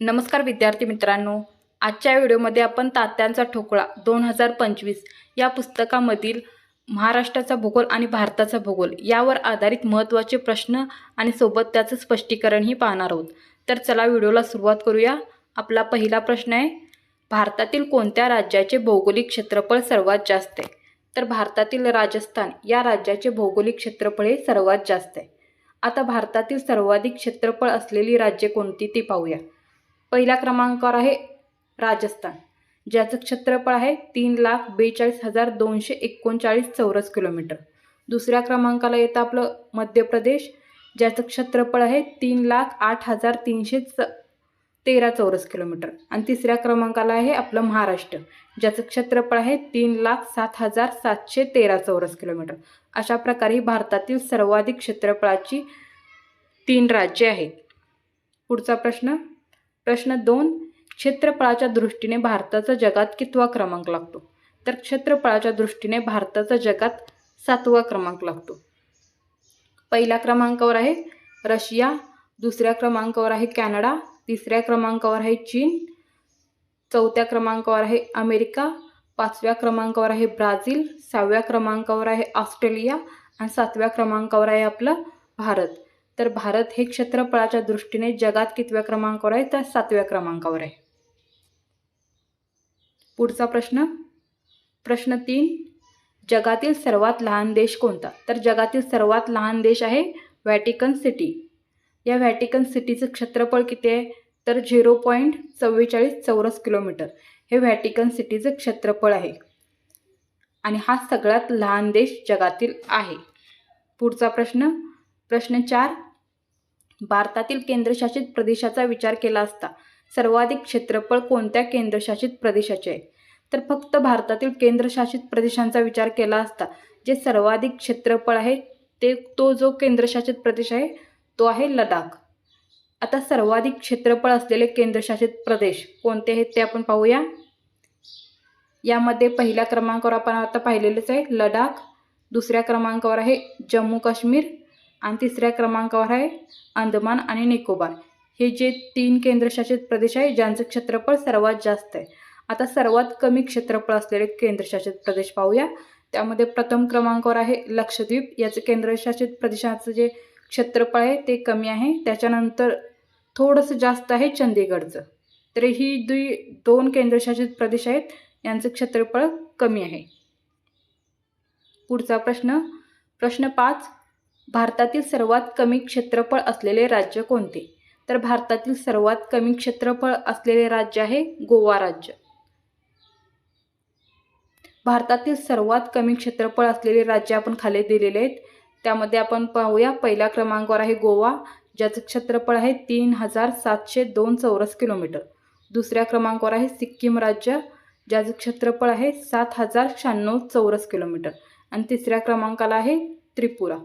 नमस्कार विद्यार्थी मित्रांनो. आजच्या व्हिडिओमध्ये आपण तात्यांचा ठोकळा दोन हजार पंचवीस या पुस्तकामधील महाराष्ट्राचा भूगोल आणि भारताचा भूगोल यावर आधारित महत्त्वाचे प्रश्न आणि सोबत त्याचं स्पष्टीकरणही पाहणार आहोत. तर चला व्हिडिओला सुरुवात करूया. आपला पहिला प्रश्न आहे भारतातील कोणत्या राज्याचे भौगोलिक क्षेत्रफळ सर्वात जास्त आहे? तर भारतातील राजस्थान या राज्याचे भौगोलिक क्षेत्रफळ हे सर्वात जास्त आहे. आता भारतातील सर्वाधिक क्षेत्रफळ असलेली राज्ये कोणती ती पाहूया. पहिल्या क्रमांकावर आहे राजस्थान. ज्याचं क्षेत्रफळ आहे तीन लाख बेचाळीस हजार दोनशे एकोणचाळीस चौरस किलोमीटर. दुसऱ्या क्रमांकाला येतं आपलं मध्य प्रदेश ज्याचं क्षेत्रफळ आहे तीन लाख आठ हजार तीनशे च तेरा चौरस किलोमीटर. आणि तिसऱ्या क्रमांकाला आहे आपलं महाराष्ट्र. ज्याचं क्षेत्रफळ आहे तीन लाख सात हजार सातशे तेरा चौरस किलोमीटर. अशा प्रकारे भारतातील सर्वाधिक क्षेत्रफळाची तीन राज्ये आहेत. पुढचा प्रश्न प्रश्न दोन क्षेत्रफळाच्या दृष्टीने भारताचा जगात कितवा क्रमांक लागतो? तर क्षेत्रफळाच्या दृष्टीने भारताचा जगात सातवा क्रमांक लागतो. पहिल्या क्रमांकावर आहे रशिया दुसऱ्या क्रमांकावर आहे कॅनडा तिसऱ्या क्रमांकावर आहे चीन चौथ्या क्रमांकावर आहे अमेरिका पाचव्या क्रमांकावर आहे ब्राझील सहाव्या क्रमांकावर आहे ऑस्ट्रेलिया आणि सातव्या क्रमांकावर आहे आपलं भारत. तर भारत हे क्षेत्रफळाच्या दृष्टीने जगात कितव्या क्रमांकावर आहे? तर सातव्या क्रमांकावर आहे. पुढचा प्रश्न. प्रश्न तीन. जगातील सर्वात लहान देश कोणता? तर जगातील सर्वात लहान देश आहे व्हॅटिकन सिटी. या व्हॅटिकन सिटीचं क्षेत्रफळ किती आहे? तर झिरो पॉईंट चव्वेचाळीस चौरस किलोमीटर. हे व्हॅटिकन सिटीचं क्षेत्रफळ आहे. आणि हा सगळ्यात लहान देश जगातील आहे. पुढचा प्रश्न. प्रश्न चार. भारतातील केंद्रशासित प्रदेशाचा विचार केला असता सर्वाधिक क्षेत्रफळ कोणत्या केंद्रशासित प्रदेशाचे आहे? तर फक्त भारतातील केंद्रशासित प्रदेशांचा विचार केला असता जे सर्वाधिक क्षेत्रफळ आहे ते तो जो केंद्रशासित प्रदेश आहे तो आहे लडाख. आता सर्वाधिक क्षेत्रफळ असलेले केंद्रशासित प्रदेश कोणते आहेत ते आपण पाहूया. यामध्ये पहिल्या क्रमांकावर आपण आता पाहिलेलंच आहे लडाख दुसऱ्या क्रमांकावर आहे जम्मू काश्मीर आणि तिसऱ्या क्रमांकावर आहे अंदमान आणि निकोबार. हे जे तीन केंद्रशासित प्रदेश आहे ज्यांचं क्षेत्रफळ सर्वात जास्त आहे. आता सर्वात कमी क्षेत्रफळ असलेले केंद्रशासित प्रदेश पाहूया. त्यामध्ये प्रथम क्रमांकावर आहे लक्षद्वीप. याचं केंद्रशासित प्रदेशाचं जे क्षेत्रफळ आहे ते कमी आहे. त्याच्यानंतर थोडंसं जास्त आहे चंदीगडचं. तर ही दुई दोन केंद्रशासित प्रदेश आहेत यांचं क्षेत्रफळ कमी आहे. पुढचा प्रश्न. प्रश्न पाच. भारतातील सर्वात कमी क्षेत्रफळ असलेले राज्य कोणते? तर भारतातील सर्वात कमी क्षेत्रफळ असलेले राज्य आहे गोवा राज्य. भारतातील सर्वात कमी क्षेत्रफळ असलेले राज्य आपण खाली दिलेले आहेत. त्यामध्ये आपण पाहूया. पहिल्या क्रमांकावर आहे गोवा ज्याचं क्षेत्रफळ आहे तीन हजार सातशे दोन चौरस किलोमीटर. दुसऱ्या क्रमांकावर आहे सिक्कीम राज्य ज्याचं क्षेत्रफळ आहे सात हजार शहाण्णव चौरस किलोमीटर. आणि तिसऱ्या क्रमांकाला आहे त्रिपुरा.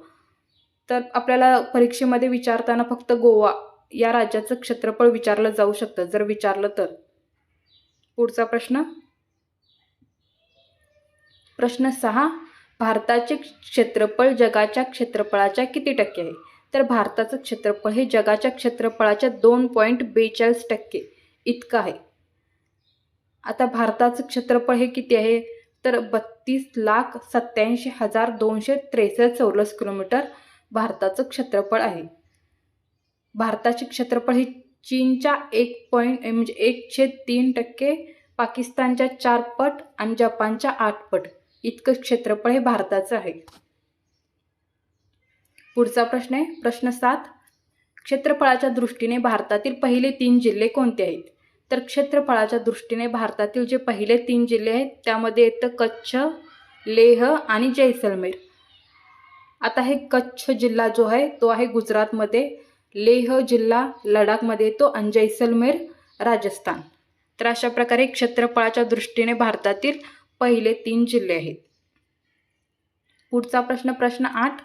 तर आपल्याला परीक्षेमध्ये विचारताना फक्त गोवा या राज्याचं क्षेत्रफळ विचारलं जाऊ शकतं जर विचारलं तर. पुढचा प्रश्न. प्रश्न सहा भारताचे क्षेत्रफळ जगाच्या क्षेत्रफळाच्या किती टक्के आहे? तर भारताचं क्षेत्रफळ हे जगाच्या क्षेत्रफळाच्या दोन पॉईंट बेचाळीस टक्के इतकं आहे. आता भारताचं क्षेत्रफळ हे किती आहे? तर बत्तीस लाख सत्याऐंशी हजार दोनशे त्रेसष्ट चौरस किलोमीटर भारताचं क्षेत्रफळ आहे. भारताचे क्षेत्रफळ हे चीनच्या एक पॉईंट म्हणजे एकशे तीन टक्के पाकिस्तानच्या चार पट आणि जपानच्या आठ पट. इतकं क्षेत्रफळ हे भारताचं आहे. पुढचा प्रश्न आहे प्रश्न सात. क्षेत्रफळाच्या दृष्टीने भारतातील पहिले तीन जिल्हे कोणते आहेत? तर क्षेत्रफळाच्या दृष्टीने भारतातील जे पहिले तीन जिल्हे आहेत त्यामध्ये येतं कच्छ लेह आणि जैसलमेर. आता हे कच्छ जिल्हा जो आहे तो आहे गुजरातमध्ये. लेह जिल्हा लडाखमध्ये येतो आणि जैसलमेर राजस्थान. तर अशा प्रकारे क्षेत्रफळाच्या दृष्टीने भारतातील पहिले तीन जिल्हे आहेत. पुढचा प्रश्न प्रश्न आठ.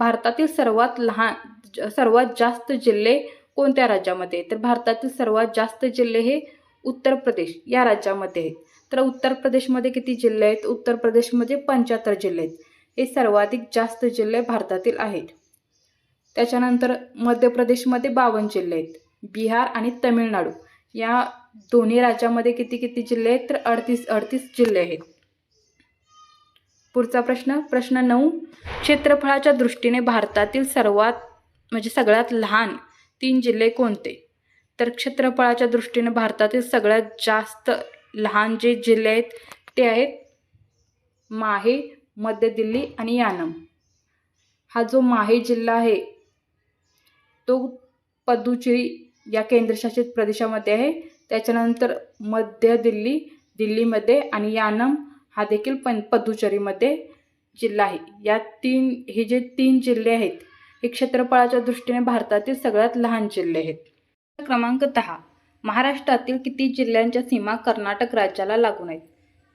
भारतातील सर्वात लहान सर्वात जास्त जिल्हे कोणत्या राज्यामध्ये? तर भारतातील सर्वात जास्त जिल्हे हे उत्तर प्रदेश या राज्यामध्ये आहेत. तर उत्तर प्रदेशमध्ये किती जिल्हे आहेत? उत्तर प्रदेशमध्ये म्हणजे पंच्याहत्तर जिल्हे आहेत. हे सर्वाधिक जास्त जिल्हे भारतातील आहेत. त्याच्यानंतर मध्य प्रदेशमध्ये बावन्न जिल्हे आहेत. बिहार आणि तमिळनाडू. या दोन्ही राज्यामध्ये किती किती जिल्हे आहेत? तर अडतीस अडतीस जिल्हे आहेत. पुढचा प्रश्न प्रश्न नऊ. क्षेत्रफळाच्या दृष्टीने भारतातील सर्वात म्हणजे सगळ्यात लहान तीन जिल्हे कोणते? तर क्षेत्रफळाच्या दृष्टीने भारतातील सगळ्यात जास्त लहान जे जिल्हे आहेत ते आहेत माहे मध्य दिल्ली आणि यानम. हा जो माहे जिल्हा आहे तो पदुचेरी या केंद्रशासित प्रदेशामध्ये आहे. त्याच्यानंतर मध्य दिल्ली दिल्लीमध्ये आणि यानम हा देखील पण पदुचेरीमध्ये जिल्हा आहे. या तीन हे जे तीन जिल्हे आहेत हे क्षेत्रफळाच्या दृष्टीने भारतातील सगळ्यात लहान जिल्हे आहेत. क्रमांक दहा. महाराष्ट्रातील किती जिल्ह्यांच्या सीमा कर्नाटक राज्याला लागून आहेत?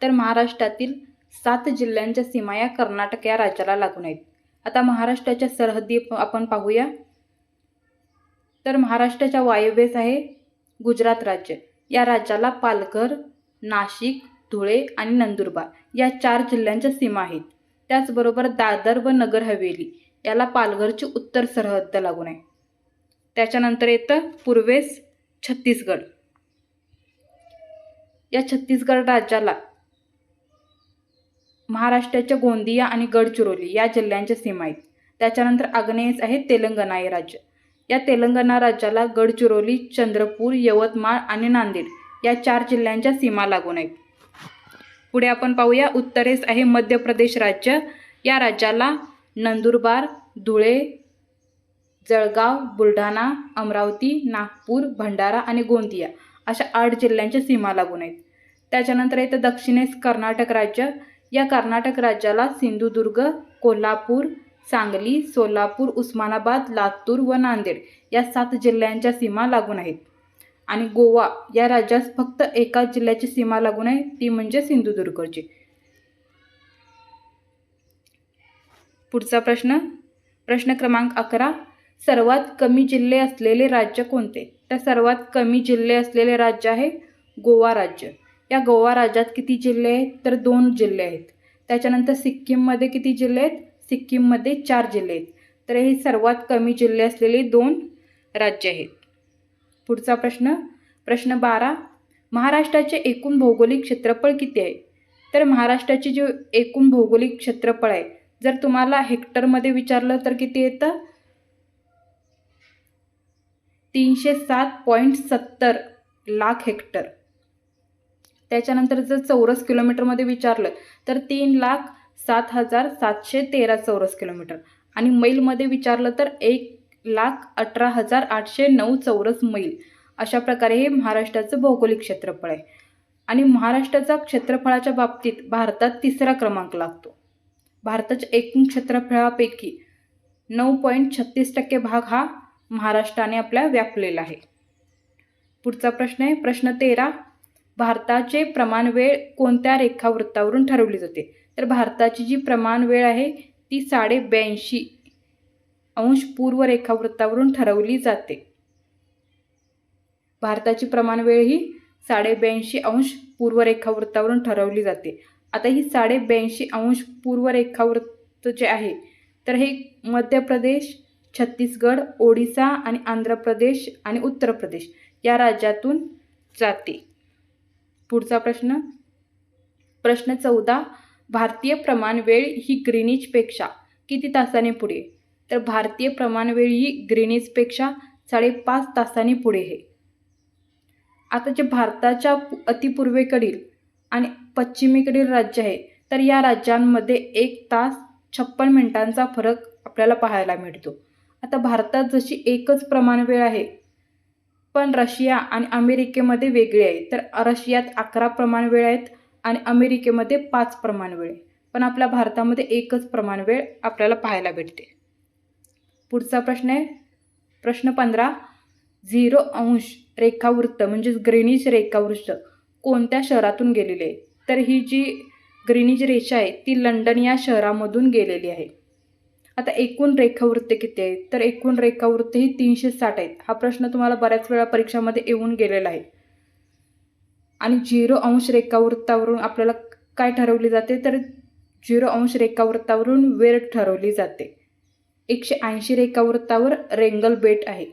तर महाराष्ट्रातील सात जिल्ह्यांच्या सीमा या कर्नाटक या राज्याला लागून आहेत. आता महाराष्ट्राच्या सरहद्दी आपण पाहूया. तर महाराष्ट्राच्या वायव्येस आहे गुजरात राज्य. या राज्याला पालघर नाशिक धुळे आणि नंदुरबार या चार जिल्ह्यांच्या सीमा आहेत. त्याचबरोबर दादर व नगर हवेली याला पालघरची उत्तर सरहद्द लागून आहे. त्याच्यानंतर येतं पूर्वेस छत्तीसगड. या छत्तीसगड राज्याला महाराष्ट्राच्या गोंदिया आणि गडचिरोली या जिल्ह्यांच्या सीमा आहेत. त्याच्यानंतर आग्नेयेस आहे तेलंगणा हे राज्य. या तेलंगणा राज्याला गडचिरोली चंद्रपूर यवतमाळ आणि नांदेड या चार जिल्ह्यांच्या सीमा लागून आहेत. पुढे आपण पाहूया उत्तरेस आहे मध्य प्रदेश राज्य. या राज्याला नंदुरबार धुळे जळगाव बुलढाणा अमरावती नागपूर भंडारा आणि गोंदिया अशा आठ जिल्ह्यांच्या सीमा लागून आहेत. त्याच्यानंतर येतं दक्षिणेस कर्नाटक राज्य. या कर्नाटक राज्याला सिंधुदुर्ग कोल्हापूर सांगली सोलापूर उस्मानाबाद लातूर व नांदेड या सात जिल्ह्यांच्या सीमा लागून आहेत. आणि गोवा या राज्यास फक्त एकाच जिल्ह्याची सीमा लागून आहे ती म्हणजे सिंधुदुर्गची. पुढचा प्रश्न. प्रश्न क्रमांक अकरा. सर्वात कमी जिल्हे असलेले राज्य कोणते? तर सर्वात कमी जिल्हे असलेले राज्य आहे गोवा राज्य. या गोवा राज्यात किती जिल्हे आहेत? तर दोन जिल्हे आहेत. त्याच्यानंतर सिक्कीममध्ये किती जिल्हे आहेत? सिक्कीममध्ये चार जिल्हे आहेत. तर हे सर्वात कमी जिल्हे असलेले दोन राज्य आहेत. पुढचा प्रश्न. प्रश्न बारा. महाराष्ट्राचे एकूण भौगोलिक क्षेत्रफळ किती आहे? तर महाराष्ट्राचे जे एकूण भौगोलिक क्षेत्रफळ आहे जर तुम्हाला हेक्टरमध्ये विचारलं तर किती येतं? तीनशे सात पॉईंट सत्तर लाख हेक्टर. त्याच्यानंतर जर चौरस किलोमीटरमध्ये विचारलं तर तीन लाख सात हजार सातशे तेरा चौरस किलोमीटर. आणि मैलमध्ये विचारलं तर एक लाख अठरा हजार आठशे नऊ चौरस मैल. अशा प्रकारे हे महाराष्ट्राचं भौगोलिक क्षेत्रफळ आहे. आणि महाराष्ट्राचा क्षेत्रफळाच्या बाबतीत भारतात तिसरा क्रमांक लागतो. भारताच्या एकूण क्षेत्रफळापैकी नऊ पॉईंट छत्तीस टक्के भाग हा महाराष्ट्राने आपल्या व्यापलेला आहे. पुढचा प्रश्न आहे प्रश्न तेरा भारताचे प्रमाण वेळ कोणत्या रेखावृत्तावरून ठरवली जाते? तर भारताची जी प्रमाण वेळ आहे ती साडे ब्याऐंशी अंश पूर्व रेखावृत्तावरून ठरवली जाते. भारताची प्रमाण वेळ ही साडे ब्याऐंशी अंश पूर्व रेखावृत्तावरून ठरवली जाते. आता ही साडे ब्याऐंशी अंश पूर्व रेखावृत्त जे आहे तर हे मध्य प्रदेश छत्तीसगड ओडिसा आणि आंध्र प्रदेश आणि उत्तर प्रदेश या राज्यातून जाते. पुढचा प्रश्न. प्रश्न चौदा. भारतीय प्रमाण वेळ ही ग्रीनिजपेक्षा किती तासाने पुढे? तर भारतीय प्रमाण वेळ ही ग्रीनिजपेक्षा साडेपाच तासांनी पुढे आहे. आता जे भारताच्या अतिपूर्वेकडील आणि पश्चिमेकडील राज्य आहे तर या राज्यांमध्ये एक तास छप्पन मिनिटांचा फरक आपल्याला पाहायला मिळतो. आता भारतात जशी एकच प्रमाण वेळ आहे पण रशिया आणि अमेरिकेमध्ये वेगळी आहे तर रशियात अकरा प्रमाण वेळ आहेत आणि अमेरिकेमध्ये पाच प्रमाणवेळ आहे. पण आपल्या भारतामध्ये एकच प्रमाण वेळ आपल्याला पाहायला भेटते. पुढचा प्रश्न आहे. प्रश्न पंधरा. झिरो अंश रेखावृत्त म्हणजेच ग्रेनिज रेखावृत्त कोणत्या शहरातून गेलेले आहे? तर ही जी ग्रेनिज रेषा आहे ती लंडन या शहरामधून गेलेली आहे. आता एकूण रेखावृत्ते किती आहेत? तर एकूण रेखावृत्ते ही तीनशे साठ आहेत. हा प्रश्न तुम्हाला बऱ्याच वेळा परीक्षामध्ये येऊन गेलेला आहे. आणि झिरो अंश रेखावृत्तावरून आपल्याला काय ठरवली जाते? तर झिरो अंश रेखावृत्तावरून वेळ ठरवली जाते. एकशे ऐंशी रेखावृत्तावर रेंगल बेट आहे.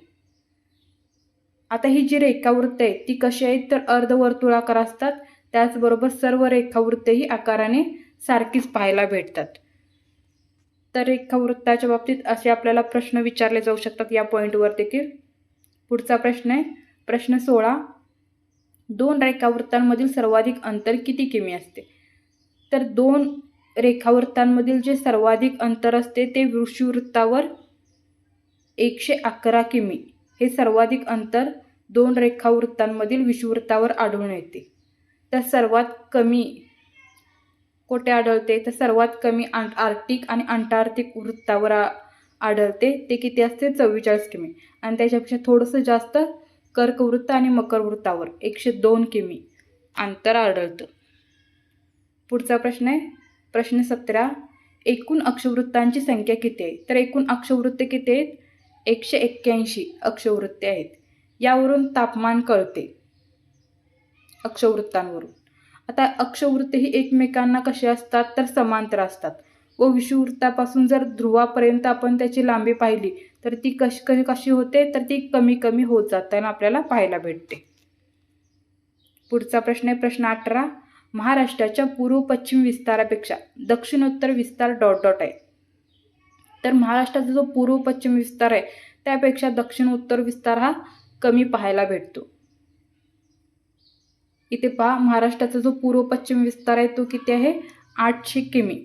आता ही जी रेखावृत्त आहे ती कशी आहेत? तर अर्धवर्तुळाकार असतात. त्याचबरोबर सर्व रेखावृत्तेही आकाराने सारखीच पाहायला भेटतात. तर रेखावृत्ताच्या बाबतीत असे आपल्याला प्रश्न विचारले जाऊ शकतात या पॉईंटवर देखील. पुढचा प्रश्न आहे. प्रश्न सोळा. दोन रेखावृत्तांमधील सर्वाधिक अंतर किती किमी असते? तर दोन रेखावृत्तांमधील जे सर्वाधिक अंतर असते ते वृषुवृत्तावर एकशे अकरा किमी. हे सर्वाधिक अंतर दोन रेखावृत्तांमधील विषुवृत्तावर आढळून येते. तर सर्वात कमी कोठे आढळते? तर सर्वात कमी आं आर्टिक आणि अंटार्क्टिक वृत्तावर आढळते. ते किती असते? चव्वेचाळीस किमी. आणि त्याच्यापेक्षा थोडंसं जास्त कर्कवृत्त आणि मकरवृत्तावर एकशे दोन किमी अंतर आढळतं. पुढचा प्रश्न आहे. प्रश्न सतरा. एकूण अक्षवृत्तांची संख्या किती आहे? तर एकूण अक्षवृत्ते किती आहेत? एकशे एक्क्याऐंशी अक्षवृत्ते आहेत. यावरून तापमान कळते. अक्षवृत्तांवरून. आता अक्षवृत्त ही एकमेकांना कशी असतात तर समांतर असतात. व विषुवृत्तापासून जर ध्रुवापर्यंत आपण त्याची लांबी पाहिली तर ती कशी कशी कशी होते? तर ती कमी कमी होत जाताना आपल्याला पाहायला भेटते. पुढचा प्रश्न आहे प्रश्न अठरा. महाराष्ट्राच्या पूर्व पश्चिम विस्तारापेक्षा दक्षिणोत्तर विस्तार डॉट डॉट आहे. तर महाराष्ट्राचा जो पूर्व पश्चिम विस्तार आहे त्यापेक्षा दक्षिण उत्तर विस्तार हा कमी पाहायला भेटतो. इथे पहा महाराष्ट्राचा जो पूर्व पश्चिम विस्तार आहे तो किती आहे? आठशे किमी.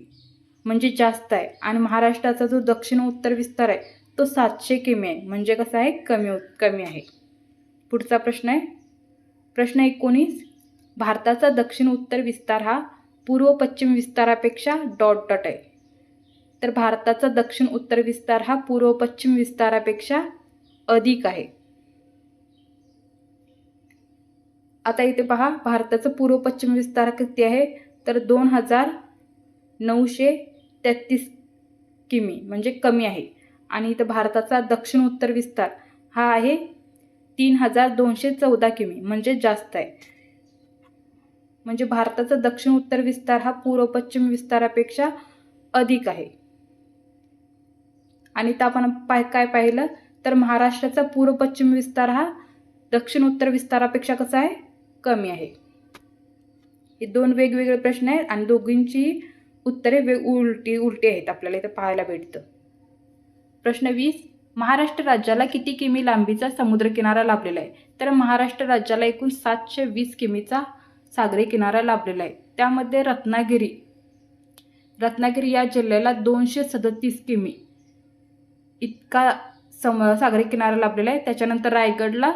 म्हणजे जास्त आहे. आणि महाराष्ट्राचा जो दक्षिण उत्तर विस्तार आहे तो सातशे किमी आहे. म्हणजे कसं आहे? कमी कमी आहे. पुढचा प्रश्न आहे. प्रश्न एकोणीस. भारताचा दक्षिण उत्तर विस्तार हा पूर्व पश्चिम विस्तारापेक्षा डॉट डॉट आहे. तर भारताचा दक्षिण उत्तर विस्तार हा पूर्व पश्चिम विस्तारापेक्षा अधिक आहे. आता इथे पहा भारताचं पूर्व पश्चिम विस्तार किती आहे? तर दोन हजार नऊशे तेहतीस किमी म्हणजे कमी आहे. आणि इथं भारताचा दक्षिण उत्तर विस्तार हा आहे तीन हजार दोनशे चौदा किमी म्हणजे जास्त आहे. म्हणजे भारताचा दक्षिण उत्तर विस्तार हा पूर्व पश्चिम विस्तारापेक्षा अधिक आहे. आणि तर आपण पाय काय पाहिलं? तर महाराष्ट्राचा पूर्व पश्चिम विस्तार हा दक्षिण उत्तर विस्तारापेक्षा कसा आहे? कमी आहे हे दोन वेगवेगळे प्रश्न आहेत आणि दोघींची उत्तरे वेग उलटी उलटी आहेत. आपल्याला इथं पाहायला भेटतं. प्रश्न वीस महाराष्ट्र राज्याला किती किमी लांबीचा समुद्र किनारा लाभलेला आहे? तर महाराष्ट्र राज्याला एकूण सातशे वीस किमीचा सागरी किनारा लाभलेला आहे. त्यामध्ये रत्नागिरी रत्नागिरी या जिल्ह्याला दोनशे सदतीस किमी इतका सम सागरी किनारा लाभलेला आहे. त्याच्यानंतर रायगडला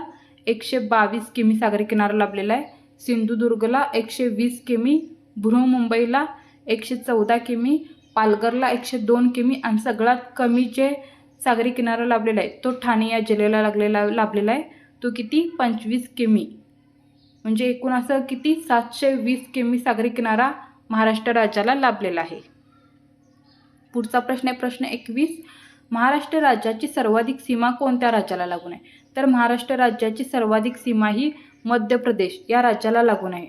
एकशे बावीस किमी सागरी किनारा लाभलेला आहे. सिंधुदुर्गला एकशे वीस किमी बृहमुंबईला एकशे चौदा किमी पालघरला एकशे दोन किमी आणि सगळ्यात कमी जे सागरी किनारा लाभलेला आहे तो ठाणे या जिल्ह्याला लागलेला लाभलेला आहे. तो किती? पंचवीस किमी. म्हणजे एकूण असं किती? सातशे वीस किमी सागरी किनारा महाराष्ट्र राज्याला लाभलेला आहे. पुढचा प्रश्न आहे प्रश्न एकवीस. महाराष्ट्र राज्याची सर्वाधिक सीमा कोणत्या राज्याला लागून आहे? तर महाराष्ट्र राज्याची सर्वाधिक सीमा ही मध्य प्रदेश या राज्याला लागून आहे.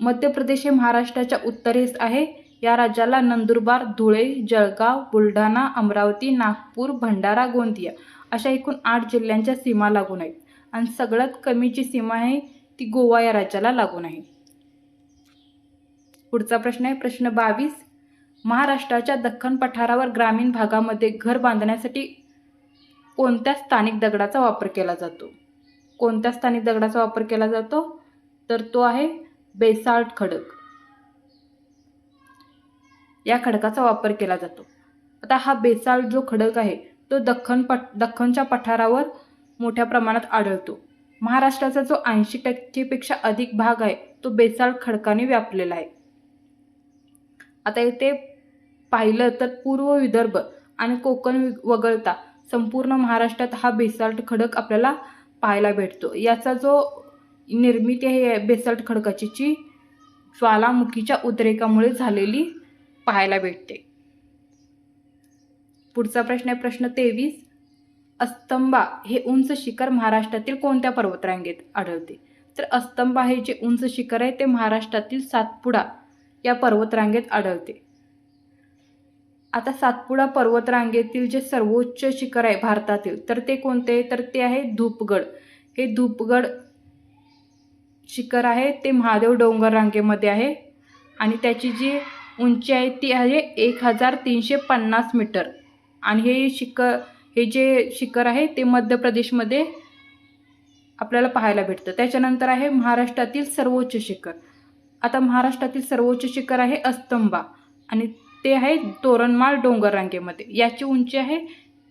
मध्य प्रदेश हे महाराष्ट्राच्या उत्तरेस आहे. या राज्याला नंदुरबार धुळे जळगाव बुलढाणा अमरावती नागपूर भंडारा गोंदिया अशा एकूण आठ जिल्ह्यांच्या सीमा लागून आहेत. आणि सगळ्यात कमी जी सीमा आहे ती गोवा या राज्याला लागून आहे. पुढचा प्रश्न आहे. प्रश्न बावीस. महाराष्ट्राच्या दख्खन पठारावर ग्रामीण भागामध्ये घर बांधण्यासाठी कोणत्या स्थानिक दगडाचा वापर केला जातो? कोणत्या स्थानिक दगडाचा वापर केला जातो? तर तो आहे बेसाल्ट खडक. या खडकाचा वापर केला जातो. आता हा बेसाल्ट जो खडक आहे तो दख्खन पट दख्खनच्या पठारावर मोठ्या प्रमाणात आढळतो. महाराष्ट्राचा जो ऐंशी टक्केपेक्षा अधिक भाग आहे तो बेसाल्ट खडकाने व्यापलेला आहे. आता इथे पाहिलं तर पूर्व विदर्भ आणि कोकण वगळता संपूर्ण महाराष्ट्रात हा बेसाल्ट खडक आपल्याला पाहायला भेटतो. याचा जो निर्मिती आहे बेसाल्ट खडकाची जी ज्वालामुखीच्या उद्रेकामुळे झालेली पाहायला भेटते. पुढचा प्रश्न आहे प्रश्न तेवीस. अस्तंबा हे उंच शिखर महाराष्ट्रातील कोणत्या पर्वतरांगेत आढळते? तर अस्तंबा हे जे उंच शिखर आहे ते महाराष्ट्रातील सातपुडा या पर्वतरांगेत आढळते. आता सातपुडा पर्वतरांगेतील जे सर्वोच्च शिखर आहे भारतातील तर ते कोणते? तर ते आहे धूपगड. हे धूपगड शिखर आहे ते महादेव डोंगर रांगेमध्ये आहे आणि त्याची जी उंची आहे ती आहे एक हजार तीनशे पन्नास मीटर. आणि हे शिखर हे जे शिखर आहे ते मध्य प्रदेशमध्ये आपल्याला पाहायला भेटतं. त्याच्यानंतर आहे महाराष्ट्रातील सर्वोच्च शिखर. आता महाराष्ट्रातील सर्वोच्च शिखर आहे अस्तंबा आणि ते आहे तोरणमाळ डोंगर रांगेमध्ये. याची उंची आहे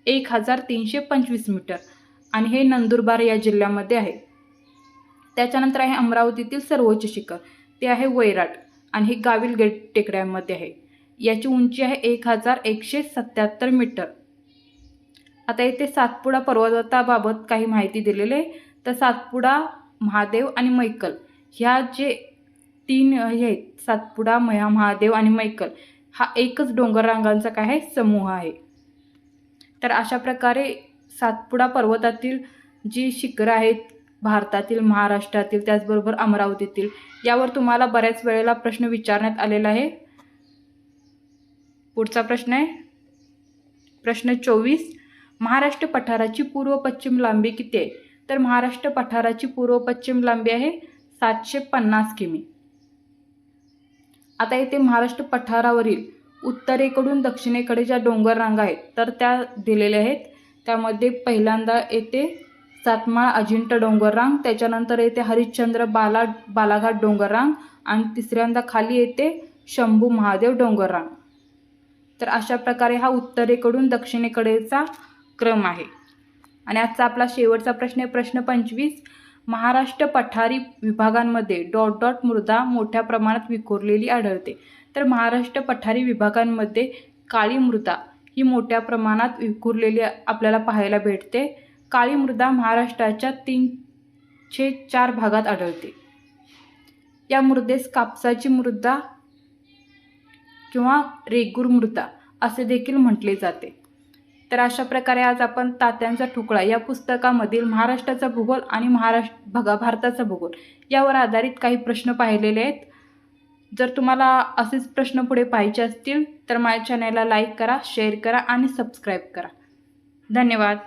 एक हजार तीनशे पंचवीस मीटर आणि हे नंदुरबार या जिल्ह्यामध्ये आहे. त्याच्यानंतर आहे अमरावतीतील सर्वोच्च शिखर. ते आहे वैराट आणि हे गाविल गेट टेकड्यांमध्ये आहे. याची उंची आहे एक हजार एकशे सत्याहत्तर मीटर. आता इथे सातपुडा पर्वताबाबत काही माहिती दिलेली आहे. तर सातपुडा महादेव आणि मैकल ह्या जे तीन हे आहेत सातपुडा महा महादेव आणि मैकल हा एकच डोंगर रांगांचा काय आहे? समूह आहे. तर अशा प्रकारे सातपुडा पर्वतातील जी शिखरं आहेत भारतातील महाराष्ट्रातील त्याचबरोबर अमरावतीतील यावर तुम्हाला बऱ्याच वेळेला प्रश्न विचारण्यात आलेला आहे. पुढचा प्रश्न आहे. प्रश्न चोवीस. महाराष्ट्र पठाराची पूर्व पश्चिम लांबी किती आहे? तर महाराष्ट्र पठाराची पूर्व पश्चिम लांबी आहे सातशे पन्नास किमी. आता येथे महाराष्ट्र पठारावरील उत्तरेकडून दक्षिणेकडे ज्या डोंगर रांगा आहेत तर त्या दिलेल्या आहेत. त्यामध्ये पहिल्यांदा येते सातमाळ अजिंठा डोंगररांग त्याच्यानंतर येते हरिश्चंद्र बाला बालाघाट डोंगररांग आणि तिसऱ्यांदा खाली येते शंभू महादेव डोंगररांग तर अशा प्रकारे हा उत्तरेकडून दक्षिणेकडेचा क्रम आहे. आणि आजचा आपला शेवटचा प्रश्न आहे प्रश्न पंचवीस. महाराष्ट्र पठारी विभागांमध्ये डॉट डॉट मृदा मोठ्या प्रमाणात विखुरलेली आढळते. तर महाराष्ट्र पठारी विभागांमध्ये काळी मृदा ही मोठ्या प्रमाणात विखुरलेली आपल्याला पाहायला भेटते. काळी मृदा महाराष्ट्राच्या तीनशे चार भागात आढळते. या मृदेस कापसाची मृदा किंवा रेगूर मृदा असे देखील म्हटले जाते. तर अशा प्रकारे आज आपण तात्यांचा ठुकळा या पुस्तकामधील महाराष्ट्राचा भूगोल आणि महाराष्ट्र भगा भारताचा भूगोल यावर आधारित काही प्रश्न पाहिलेले आहेत. जर तुम्हाला असेच प्रश्न पुढे पाहिजे असतील तर माझ्या चॅनलला लाईक करा शेअर करा आणि सबस्क्राईब करा. धन्यवाद.